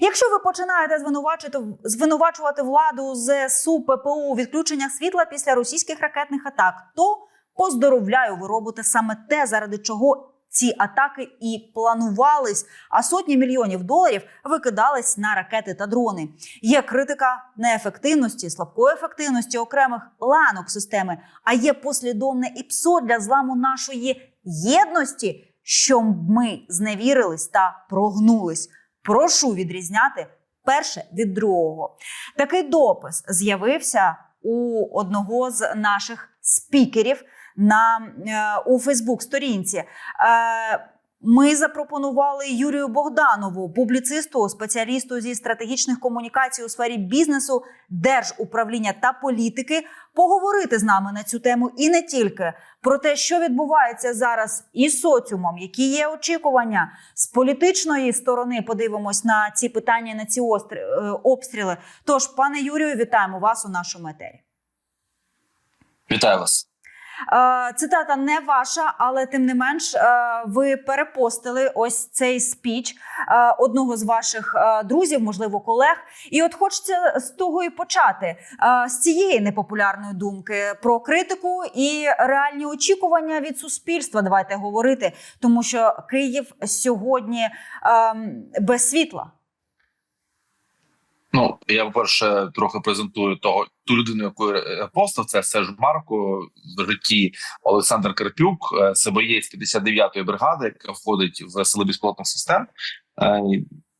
Якщо ви починаєте звинувачити звинувачувати владу ЗСУ ППУ у відключеннях світла після російських ракетних атак, то поздоровляю, ви робите саме те, заради чого ці атаки і планувались, а сотні мільйонів доларів викидались на ракети та дрони. Є критика неефективності, слабкої ефективності окремих ланок системи, а є послідовне ІПСО для зламу нашої єдності, щоб ми зневірились та прогнулись. Прошу відрізняти перше від другого. Такий допис з'явився у одного з наших спікерів на е, у Фейсбук-сторінці. Е, ми запропонували Юрію Богданову, публіцисту, спеціалісту зі стратегічних комунікацій у сфері бізнесу, держуправління та політики, поговорити з нами на цю тему і не тільки про те, що відбувається зараз із соціумом, які є очікування з політичної сторони. Подивимось на ці питання, на ці острі- е, обстріли. Тож, пане Юрію, вітаємо вас у нашому етері. Вітаю вас. Е, Цитата не ваша, але тим не менш, е, ви перепостили ось цей спіч е, одного з ваших друзів, можливо, колег. І от хочеться з того і почати з цієї непопулярної думки про критику і реальні очікування від суспільства. Давайте говорити, тому що Київ сьогодні ем, без світла. Ну я перше трохи презентую того ту людину, яку я постав. Це Серж Марко в житті Олександр Карпюк, е, це боєць 59-ї бригади, яка входить в сили безпілотних систем.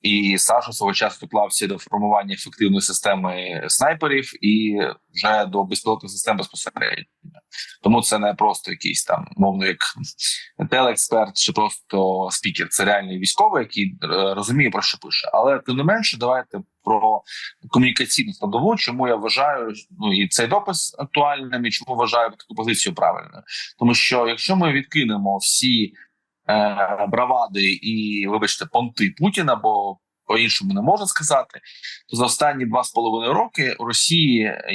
І Саша свого часу доклався до формування ефективної системи снайперів і вже до безпілотних систем безпосередньо. Тому це не просто якийсь там, мовно, як телеексперт чи просто спікер. Це реальний військовий, який е, розуміє про що пише. Але тим не менше, давайте про комунікаційну складову, чому я вважаю ну і цей допис актуальним, і чому вважаю таку позицію правильною. Тому що якщо ми відкинемо всі е, бравади і, вибачте, понти Путіна, бо по-іншому не можна сказати, то за останні два з половиною роки Росії е,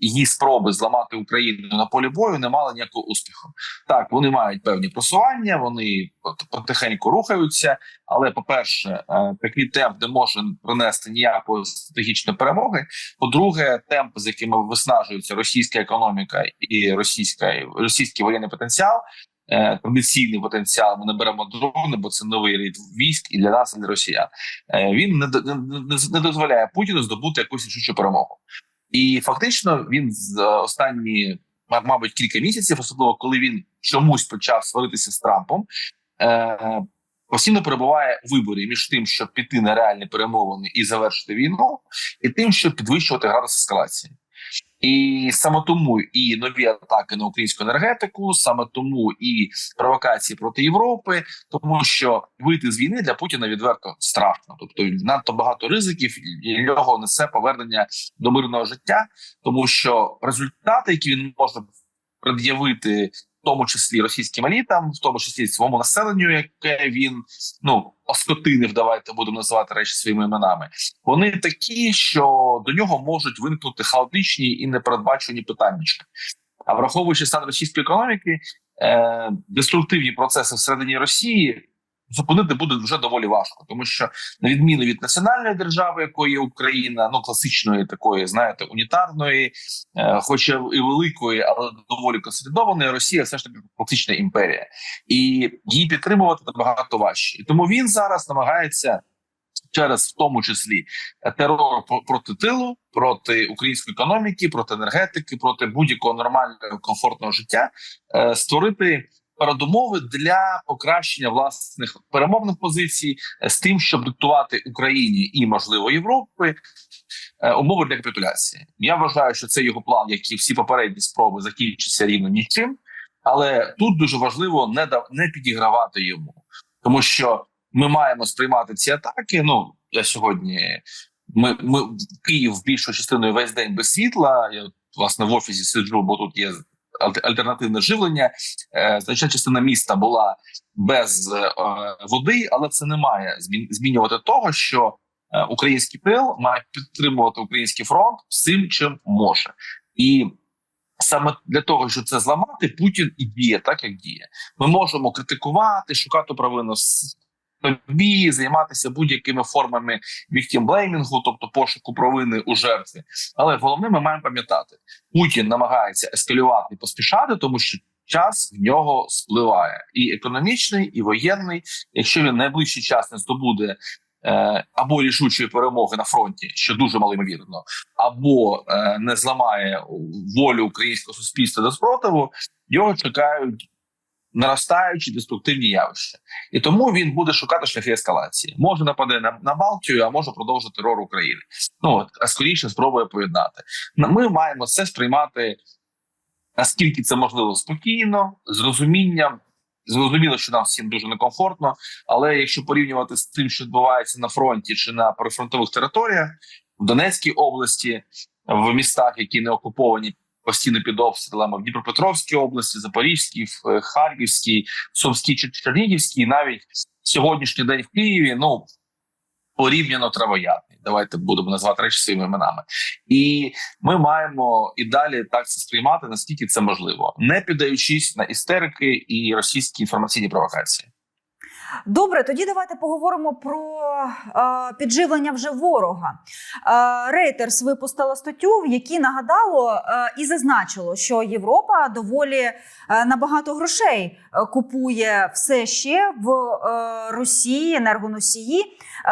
її спроби зламати Україну на полі бою не мали ніякого успіху. Так, вони мають певні просування, вони потихеньку рухаються. Але по-перше, е, такий темп не може принести ніякої стратегічної перемоги. По-друге, темп, з яким виснажується російська економіка і російська російський воєнний потенціал. Е, Традиційний потенціал ми не беремо дрони, бо це новий рід військ і для нас, і для росіян. Е, Він не, не, не, дозволяє Путіну здобути якусь рішучу перемогу. І фактично він з останні, мабуть, кілька місяців, особливо коли він чомусь почав сваритися з Трампом, е, постійно перебуває у виборі між тим, щоб піти на реальні перемовини і завершити війну, і тим, щоб підвищувати градус ескалації. І саме тому і нові атаки на українську енергетику, саме тому і провокації проти Європи, тому що вийти з війни для Путіна відверто страшно. Тобто надто багато ризиків і його несе повернення до мирного життя, тому що результати, які він може пред'явити, тому числі російським елітам, в тому числі своєму населенню, яке він ну оскотинив, давайте будемо називати речі своїми іменами. Вони такі, що до нього можуть виникнути хаотичні і непередбачені питання. А враховуючи стан російської економіки, е, деструктивні процеси всередині Росії зупинити буде вже доволі важко, тому що на відміну від національної держави, якої є Україна, ну класичної такої, знаєте, унітарної, е, хоча і великої, але доволі консолідованої, Росія все ж таки класична імперія, і її підтримувати набагато важче. І тому він зараз намагається. Через в тому числі терор проти тилу, проти української економіки, проти енергетики, проти будь-якого нормального комфортного життя, е, створити передумови для покращення власних перемовних позицій е, з тим, щоб диктувати Україні і можливо Європи е, умови для капітуляції. Я вважаю, що це його план, як і всі попередні спроби, закінчиться рівно нічим. Але тут дуже важливо не да не підігравати йому, тому що ми маємо сприймати ці атаки. Ну я сьогодні. Ми, ми Київ більшою частиною весь день без світла. Я власне в офісі сиджу, бо тут є альтернативне живлення. Е, Значна частина міста була без е, води, але це не має змін- змінювати того, що е, український тил має підтримувати український фронт всім, чим може, і саме для того, щоб це зламати, Путін і діє так, як діє. Ми можемо критикувати, шукати провину тобі, займатися будь-якими формами віктімблеймінгу, тобто пошуку провини у жертві. Але головне, ми маємо пам'ятати, Путін намагається ескалювати і поспішати, тому що час в нього спливає і економічний, і воєнний. Якщо він найближчий час не здобуде. е, Або рішучої перемоги на фронті, що дуже малоймовірно, або е, не зламає волю українського суспільства до спротиву, його чекають наростаючі деструктивні явища, і тому він буде шукати шляхи ескалації. Може нападе на, на Балтію, а може продовжити терор України. Ну от, а скоріше спробує поєднати. Ми маємо це сприймати наскільки це можливо спокійно, з розумінням. Зрозуміло, що нам всім дуже некомфортно, але якщо порівнювати з тим, що відбувається на фронті чи на прифронтових територіях в Донецькій області, в містах, які не окуповані постійно під обстрілами, в Дніпропетровській області, Запорізькій, в е, Харківській, Сумській чи Чернігівській, навіть сьогоднішній день в Києві, ну порівняно травоядний. Давайте будемо назвати речі своїми іменами. І ми маємо і далі так це сприймати, наскільки це можливо, не піддаючись на істерики і російські інформаційні провокації. Добре, тоді давайте поговоримо про е, підживлення вже ворога. Рейтерс випустила статтю, в якій нагадало е, і зазначило, що Європа доволі е, набагато грошей е, купує все ще в е, Росії енергоносії. Е,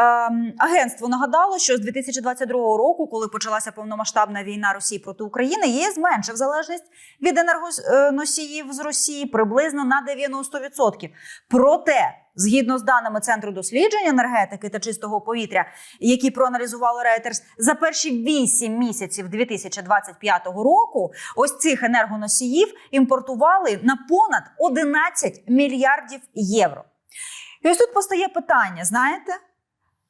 агентство нагадало, що з 2022 року, коли почалася повномасштабна війна Росії проти України, ЄС зменшив залежність від енергоносіїв з Росії приблизно на 90%. Проте, згідно з даними Центру досліджень енергетики та чистого повітря, які проаналізували Reuters, за перші 8 місяців 2025 року ось цих енергоносіїв імпортували на понад 11 мільярдів євро. І ось тут постає питання: знаєте?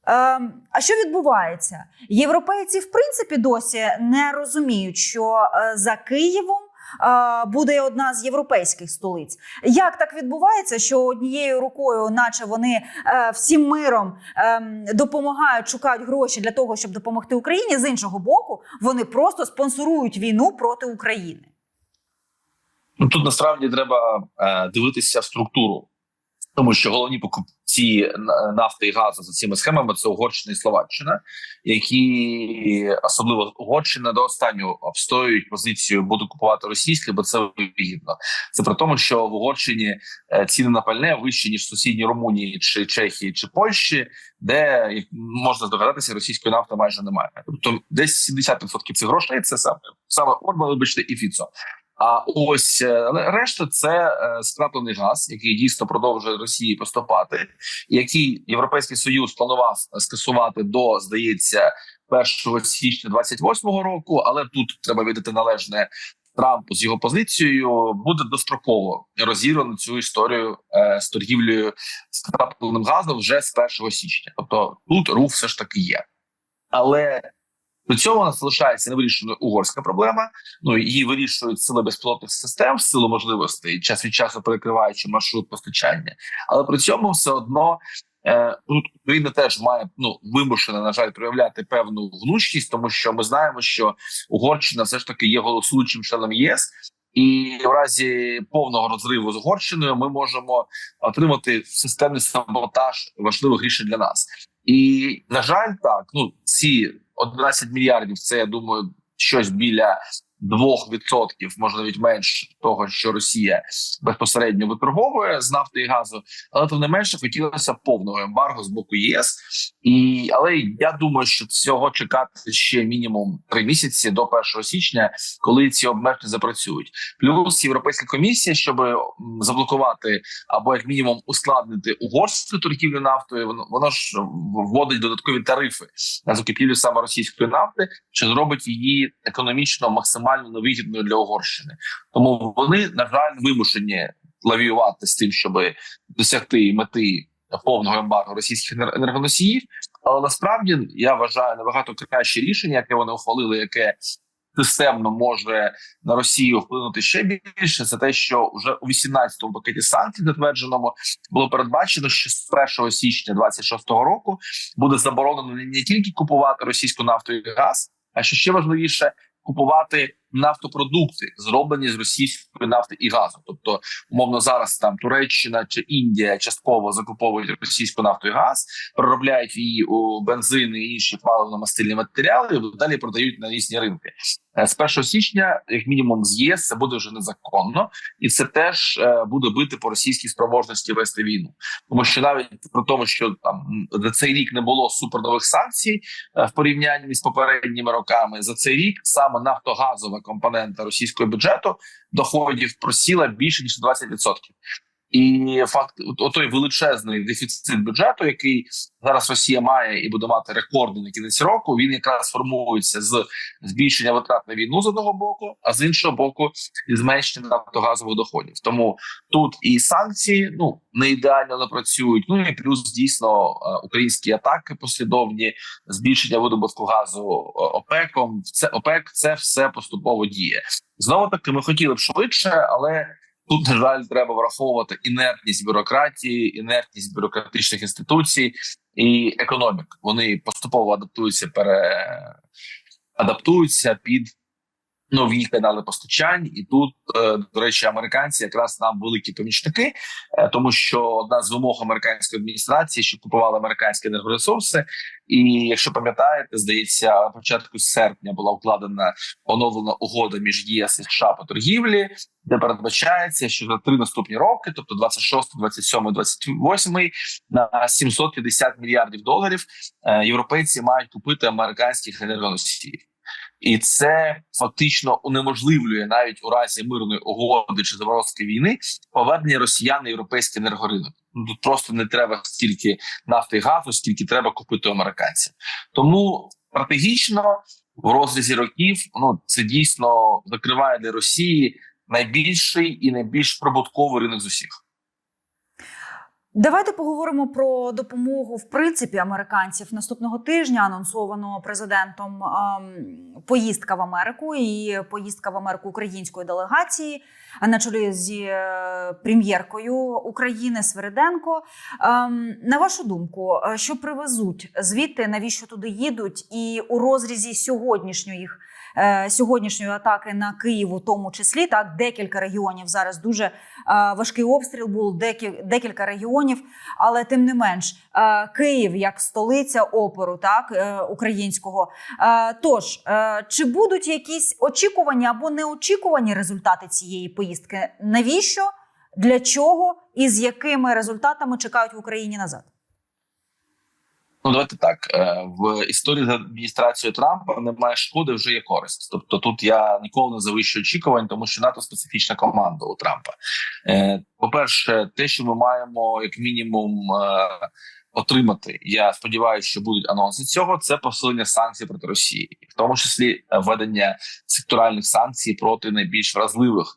Ем, а що відбувається? Європейці, в принципі, досі не розуміють, що е, за Києвом е, буде одна з європейських столиць. Як так відбувається, що однією рукою, наче вони е, всім миром ем, допомагають, шукають гроші для того, щоб допомогти Україні, з іншого боку, вони просто спонсорують війну проти України. Ну тут насправді треба дивитися в структуру, тому що головні покупці нафти і газу за цими схемами це Угорщина і Словаччина, які особливо Угорщина до останнього обстоюють позицію буду купувати російське, бо це вигідно. Це при тому, що в Угорщині е, ціни на пальне вищі ніж в сусідній Румунії чи Чехії чи Польщі, де як можна здогадатися, російської нафти майже немає. Тобто десь 70% цих грошей це саме саме Орбан, вибачте, і Фіцо. А ось е, але решта це е, скраплений газ, який дійсно продовжує Росії поступати, який Європейський Союз планував скасувати до здається 1 січня 28-го року. Але тут треба віддати належне Трампу з його позицією буде достроково розірвано цю історію е, з торгівлею скрапленим газом вже з 1 січня. Тобто тут рух все ж таки є, але до цього у нас залишається невирішеною угорська проблема. Ну її вирішують сили безпілотних систем в силу можливостей, час від часу перекриваючи маршрут постачання. Але при цьому все одно е, тут Україна теж має ну вимушена на жаль проявляти певну гнучкість, тому що ми знаємо, що Угорщина все ж таки є голосуючим членом ЄС. І в разі повного розриву з Угорщиною ми можемо отримати системний саботаж важливих рішень для нас. І на жаль, так ну ці 11 мільярдів. Це я думаю, щось біля 2%, може навіть менше того, що Росія безпосередньо виторговує з нафти і газу, але тим не менше хотілося повного ембарго з боку ЄС. І але я думаю, що цього чекати ще мінімум три місяці до 1 січня, коли ці обмеження запрацюють. Плюс європейська комісія, щоб заблокувати або як мінімум ускладнити угорську торгівлю нафтою, воно воно ж вводить додаткові тарифи на закупівлю саме російської нафти, що зробить її економічно максимально невигідною для Угорщини. Тому вони на жаль вимушені лавіювати з тим, щоб досягти мети повного ембарго російських енер- енергоносіїв. Але насправді я вважаю набагато краще рішення, яке вони ухвалили, яке системно може на Росію вплинути ще більше. Це те, що вже у 18-му пакеті санкцій, затвердженому, було передбачено, що з 1 січня 26-го року буде заборонено не тільки купувати російську нафту і газ, а що ще важливіше купувати нафтопродукти, зроблені з російської нафти і газу. Тобто, умовно, зараз там Туреччина чи Індія частково закуповують російську нафту і газ, переробляють її у бензин і інші паливно-мастильні матеріали, і далі продають на різні ринки. Е, З 1 січня, як мінімум, з ЄС це буде вже незаконно, і це теж е, буде бити по російській спроможності вести війну, тому що навіть при тому, що там за цей рік не було супернових санкцій е, в порівнянні з попередніми роками, за цей рік саме нафтогазова компонента російського бюджету доходів просіла більше ніж на 20%. І факт, от- отой величезний дефіцит бюджету, який зараз Росія має і буде мати рекордний на кінець року. Він якраз формується з збільшення витрат на війну з одного боку, а з іншого боку, зменшення нафтогазових доходів. Тому тут і санкції ну не ідеально не працюють. Ну і плюс дійсно е, українські атаки послідовні, збільшення видобутку газу е, ОПЕКом. Це ОПЕК це все поступово діє. Знову таки, ми хотіли б швидше, але. Тут, на жаль, треба враховувати інертність бюрократії, інертність бюрократичних інституцій і економік. Вони поступово адаптуються, переадаптуються під нові канали постачань. І тут, е, до речі, американці якраз нам великі помічники, е, тому що одна з вимог американської адміністрації, щоб купували американські енергоресурси. І якщо пам'ятаєте, здається, на початку серпня була укладена оновлена угода між ЄС і США по торгівлі, де передбачається, що за три наступні роки, тобто 26, 27, 28, на 750 мільярдів доларів, е, європейці мають купити американських енергоносіїв. І це фактично унеможливлює навіть у разі мирної угоди чи заморозки війни повернення росіян на європейський енергоринок. Ну, Тут просто не треба стільки нафти і газу, скільки треба купити американців. Тому стратегічно в розрізі років ну це дійсно закриває для Росії найбільший і найбільш прибутковий ринок з усіх. Давайте поговоримо про допомогу в принципі американців наступного тижня. Анонсовано президентом ем, поїздка в Америку і поїздка в Америку української делегації на чолі зі е, прем'єркою України Свериденко. Ем, на вашу думку, е, що привезуть звідти, навіщо туди їдуть, і у розрізі сьогоднішньої їх. Е, Сьогоднішньої атаки на Київ, у тому числі так декілька регіонів зараз дуже е, важкий обстріл був декі- декілька регіонів, але тим не менш, е, Київ як столиця опору, так українського. Тож чи будуть якісь очікувані або неочікувані результати цієї поїздки? Навіщо? Для чого і з якими результатами чекають в Україні назад? Ну, давайте так Е, в історії з адміністрацією Трампа немає шкоди, вже є користь. Тобто, тут я ніколи не завищую очікувань, тому що НАТО специфічна команда у Трампа. Е, По-перше, те, що ми маємо як мінімум е, отримати, я сподіваюся, що будуть анонси цього. Це посилення санкцій проти Росії, в тому числі введення секторальних санкцій проти найбільш вразливих.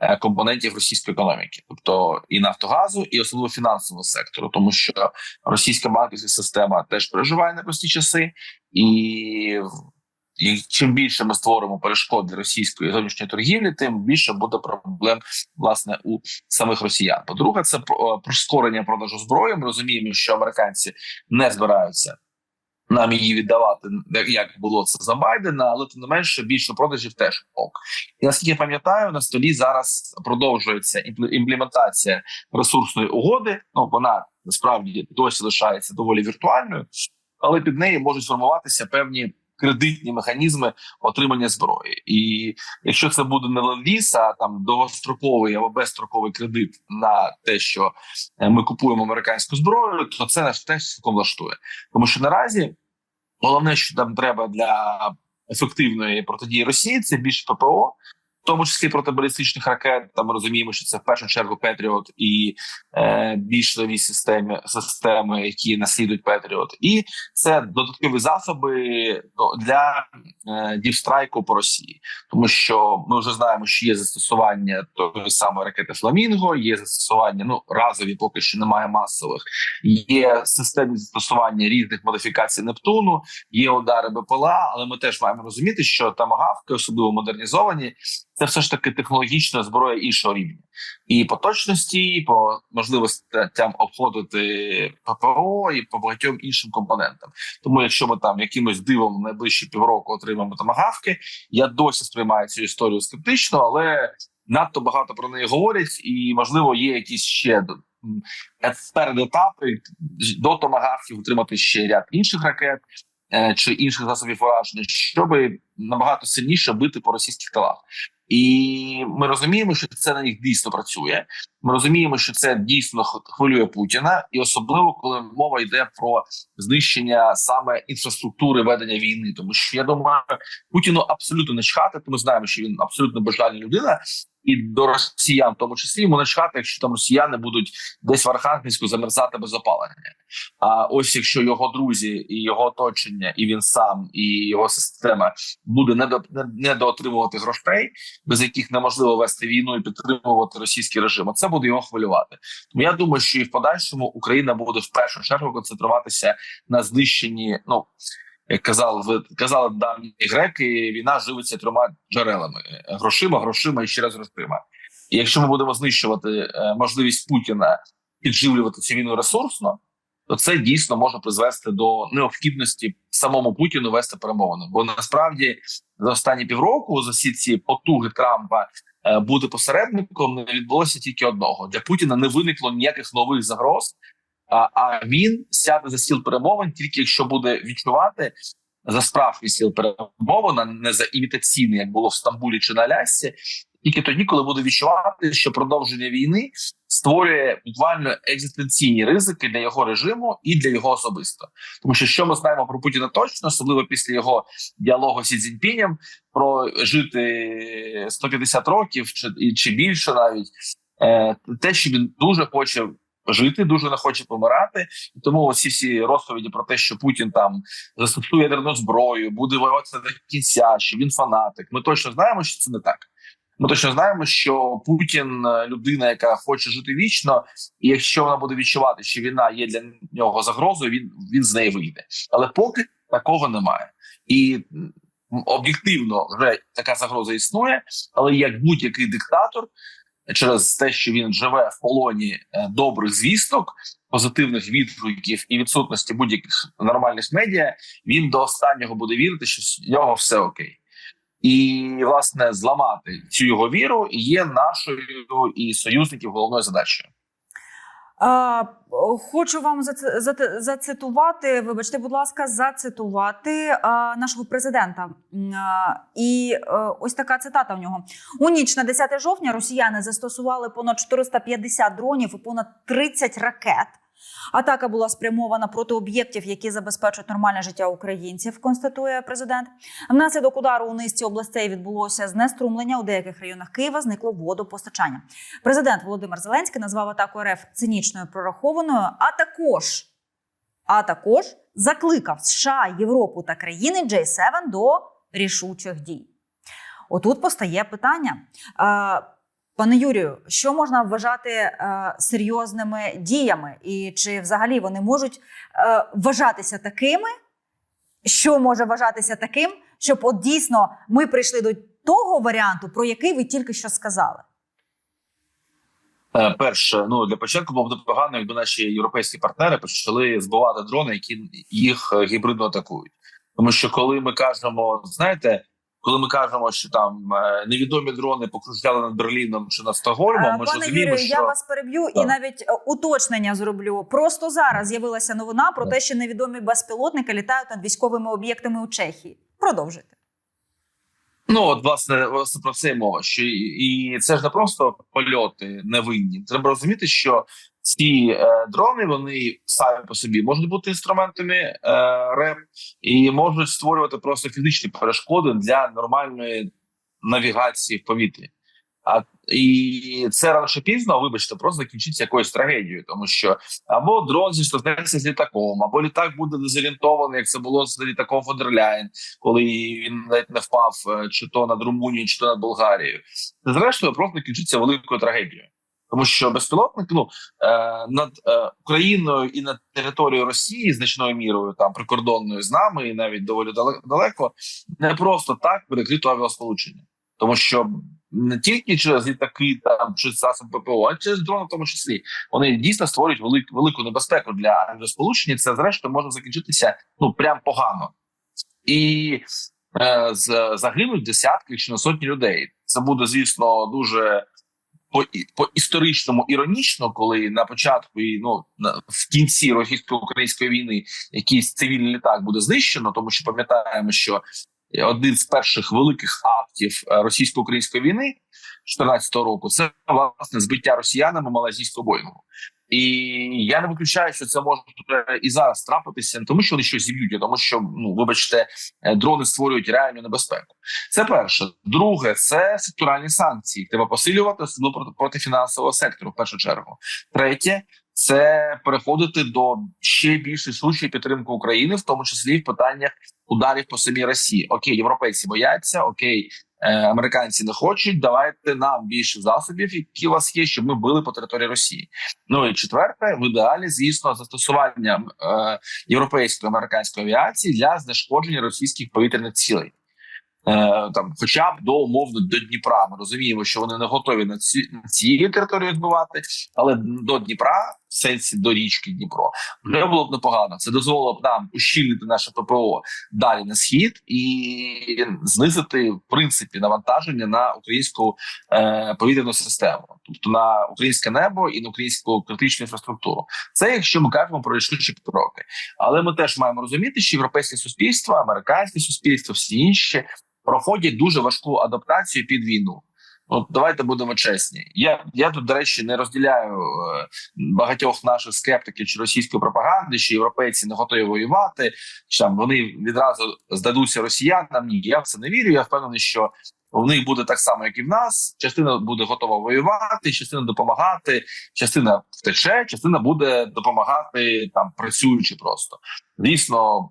Е, Компонентів російської економіки, тобто і Нафтогазу, і особливо фінансового сектору, тому що російська банківська система теж переживає непрості часи, і, і чим більше ми створимо перешкод для російської зовнішньої торгівлі, тим більше буде проблем власне у самих росіян. По-друге, це про прискорення продажу зброї. Ми розуміємо, що американці не збираються. Нам її віддавати, як було це за Байдена, але тим не менше більше продажів теж ок. І наскільки я пам'ятаю, на столі зараз продовжується імпле- імплементація ресурсної угоди. Ну вона насправді досі лишається доволі віртуальною, але під неї можуть сформуватися певні кредитні механізми отримання зброї. І якщо це буде не ленд-ліз, а там довгостроковий або безстроковий кредит на те, що е, ми купуємо американську зброю, то це нас теж цілком влаштує, тому що наразі головне, що нам треба для ефективної протидії Росії, це більше ППО. Тому числі проти балістичних ракет, там ми розуміємо, що це в першу чергу Петріот і е, більш нові системи, системи, які наслідують Петріот, і це додаткові засоби ну, для е, діпстрайку по Росії, тому що ми вже знаємо, що є застосування тої самої ракети Фламінго, є застосування ну разові, поки що немає масових. Є системні застосування різних модифікацій Нептуну, є удари БПЛА, але ми теж маємо розуміти, що тамагавки, особливо модернізовані, це все ж таки технологічна зброя іншого рівня, і по точності, і по можливостям обходити ППО і по багатьом іншим компонентам. Тому, якщо ми там якимось дивом найближчі півроку отримаємо томагавки, я досі сприймаю цю історію скептично, але надто багато про неї говорять, і можливо є якісь ще м, ет- передетапи до томагавків отримати ще ряд інших ракет е, чи інших засобів ураження, щоб набагато сильніше бити по російських тилах. І ми розуміємо, що це на них дійсно працює. Ми розуміємо, що це дійсно хвилює Путіна, і особливо коли мова йде про знищення саме інфраструктури ведення війни. Тому що я думаю, Путіну абсолютно не чхати. Тому знаємо, що він абсолютно бажальна людина, і до росіян, в тому числі йому не чхати, якщо там росіяни будуть десь в Архангельську замерзати без опалення. А ось якщо його друзі і його оточення, і він сам, і його система буде недо, не- недоотримувати грошей, без яких неможливо вести війну і підтримувати російський режим, це буде його хвилювати. Тому я думаю, що і в подальшому Україна буде в першу чергу концентруватися на знищенні. Ну як казали, казали давні греки, війна живиться трьома джерелами: грошима, грошима і ще раз грошима. І якщо ми будемо знищувати е, можливість Путіна підживлювати цю війну ресурсно, то це дійсно може призвести до необхідності самому Путіну вести перемовини. Бо насправді за останні півроку за всі ці потуги Трампа е, бути посередником не відбулося тільки одного для Путіна. Не виникло ніяких нових загроз. А, він сяде за стіл перемовин тільки якщо буде відчувати за справжній стіл перемовин, а не за імітаційний, як було в Стамбулі чи на Алясці, тільки тоді, коли буде відчувати, що продовження війни створює буквально екзистенційні ризики для його режиму і для його особисто. Тому що що ми знаємо про Путіна точно, особливо після його діалогу зі Цзіньпінем, про жити 150 років чи, чи більше навіть е, те, що він дуже хоче. Жити дуже не хоче помирати, і тому оці всі розповіді про те, що Путін там застосує ядерну зброю, буде боротися до кінця, що він фанатик. Ми точно знаємо, що це не так. Ми точно знаємо, що Путін е, людина, яка хоче жити вічно, і якщо вона буде відчувати, що війна є для нього загрозою, він він з неї вийде. Але поки такого немає, і об'єктивно вже така загроза існує. Але як будь-який диктатор, через те, що він живе в полоні е, добрих звісток, позитивних відгуків і відсутності будь-яких нормальних медіа, він до останнього буде вірити, що з нього все окей. І власне зламати цю його віру є нашою і союзників головною задачею. Хочу вам зац- зацитувати, вибачте, будь ласка, зацитувати нашого президента. І е, ось така цитата в нього: у ніч на 10 жовтня росіяни застосували понад 450 дронів і понад 30 ракет. Атака була спрямована проти об'єктів, які забезпечують нормальне життя українців. Констатує президент. Внаслідок удару у низці областей відбулося знеструмлення у деяких районах Києва. Зникло водопостачання. Президент Володимир Зеленський назвав атаку РФ цинічною прорахованою, а також, а також закликав США, Європу та країни J7 до рішучих дій. Отут постає питання. Пане Юрію, що можна вважати е, серйозними діями, і чи взагалі вони можуть е, вважатися такими, що може вважатися таким, щоб от дійсно ми прийшли до того варіанту, про який ви тільки що сказали? Е, Перше, ну для початку було б непогано, якби наші європейські партнери почали збивати дрони, які їх е, гібридно атакують. Тому що коли ми кажемо, знаєте, коли ми кажемо, що там е, невідомі дрони покружляли над Берліном чи над Стокгольмом, Е, ми Пане розуміємо, Юрію, що я вас переб'ю і навіть е, уточнення зроблю. Просто зараз з'явилася новина про Так. те, що невідомі безпілотники літають над військовими об'єктами у Чехії. Продовжуйте. Ну, от, власне, власне про це мова. Що і, це ж не просто польоти невинні. Треба розуміти, що ці е, дрони вони самі по собі можуть бути інструментами е, РЕП і можуть створювати просто фізичні перешкоди для нормальної навігації в повітрі. А і це рано пізно, вибачте, просто закінчиться якоюсь трагедією, тому що або дрон зіштовхнеться з літаком, або літак буде дезорієнтований, як це було з літаком Фондерляєн, коли він ледь не впав е, чи то над Румунією, чи то над Болгарією. Це зрештою просто кінчиться великою трагедією. Тому що безпілотник ну е, над е, Україною і над територією Росії значною мірою там прикордонною з нами, і навіть доволі дале- далеко, не просто так перекрито авіасполучення, тому що не тільки через літаки там чи засоб ППО, а через дрони в тому числі. Вони дійсно створюють велик, велику небезпеку для авіасполучення. Це зрештою може закінчитися ну прям погано. І е, з, загинуть десятки, якщо не сотні людей. Це буде, звісно, дуже по, по історичному іронічно, коли на початку і ну на в кінці російсько-української війни якийсь цивільний літак буде знищено, тому що пам'ятаємо, що один з перших великих актів е, російсько-української війни 14-го року це власне збиття росіянами малазійського боїнгу. І я не виключаю, що це може і зараз трапитися, не тому що вони щось зіб'ють, а тому що ну вибачте, е, дрони створюють реальну небезпеку. Це перше. Друге, це секторальні санкції. Треба посилювати особливо проти фінансового сектору. В першу чергу. Третє. Це переходити до ще більш рішучої підтримки України, в тому числі в питаннях ударів по самій Росії. Окей, європейці бояться, окей, е, американці не хочуть. Давайте нам більше засобів, які у вас є, щоб ми били по території Росії. Ну і четверте, в ідеалі, звісно, застосування е, європейської американської авіації для знешкодження російських повітряних цілей. Е, там, хоча б до умовно до Дніпра. Ми розуміємо, що вони не готові на на цієї території збивати, але до Дніпра, в сенсі до річки Дніпро, вже було б непогано. Це дозволило б нам ущільнити наше ППО далі на схід і знизити в принципі навантаження на українську е, повітряну систему, тобто на українське небо і на українську критичну інфраструктуру. Це якщо ми кажемо про рішучі кроки. Але ми теж маємо розуміти, що європейське суспільство, американське суспільство, всі інші проходять дуже важку адаптацію під війну. От давайте будемо чесні. Я я тут, до речі, не розділяю е, багатьох наших скептиків чи російської пропаганди, що європейці не готові воювати, чи там вони відразу здадуться росіянам. Ні, я в це не вірю. Я впевнений, що в них буде так само, як і в нас. Частина буде готова воювати, частина допомагати, частина втече, частина буде допомагати там, працюючи просто. Звісно,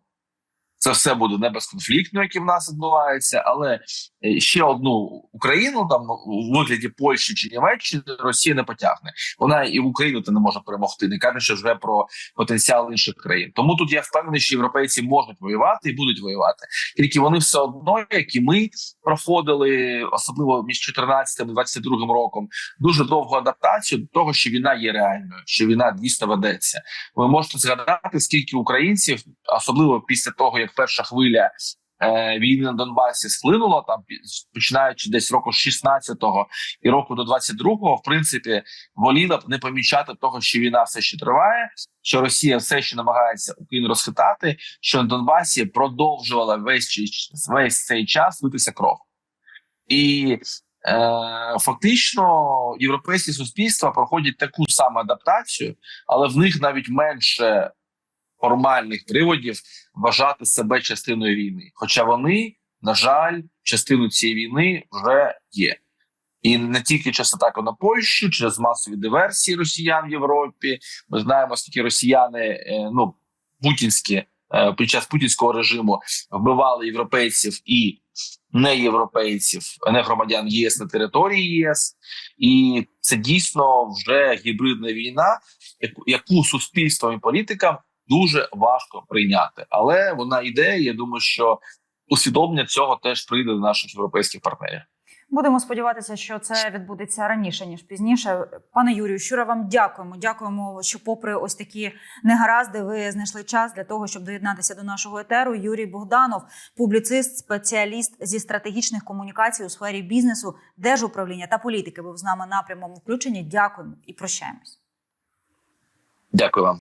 це все буде не безконфліктно, як і в нас відбувається, але е, ще одну Україну там у вигляді Польщі чи Німеччини Росія не потягне. Вона і в Україну то не може перемогти, не кажучи вже про потенціал інших країн. Тому тут я впевнений, що європейці можуть воювати і будуть воювати. Тільки вони все одно, як і ми проходили, особливо між 14 і 22 роком, дуже довгу адаптацію до того, що війна є реальною, що війна дійсно ведеться. Ви можете згадати, скільки українців, особливо після того, як перша хвиля е, війни на Донбасі схлинула, там починаючи десь року 16-го і року до 22-го, в принципі, воліла б не помічати того, що війна все ще триває, що Росія все ще намагається Україну розхитати, що на Донбасі продовжувала весь весь цей час литися кров. І Е, фактично європейські суспільства проходять таку саму адаптацію, але в них навіть менше формальних приводів вважати себе частиною війни. Хоча вони, на жаль, частину цієї війни вже є. І не тільки через атаку на Польщу, через масові диверсії росіян в Європі. Ми знаємо, скільки росіяни, е, ну путінські е, під час путінського режиму вбивали європейців і не європейців, не громадян ЄС на території ЄС, і це дійсно вже гібридна війна, яку, суспільством і політикам дуже важко прийняти, але вона йде. Я думаю, що усвідомлення цього теж прийде до наших європейських партнерів. Будемо сподіватися, що це відбудеться раніше ніж пізніше. Пане Юрію, щиро вам дякуємо. Дякуємо, що, попри ось такі негаразди, ви знайшли час для того, щоб доєднатися до нашого етеру. Юрій Богданов, публіцист, спеціаліст зі стратегічних комунікацій у сфері бізнесу, держуправління та політики. Був з нами на прямому включенні. Дякуємо і прощаємось. Дякую вам.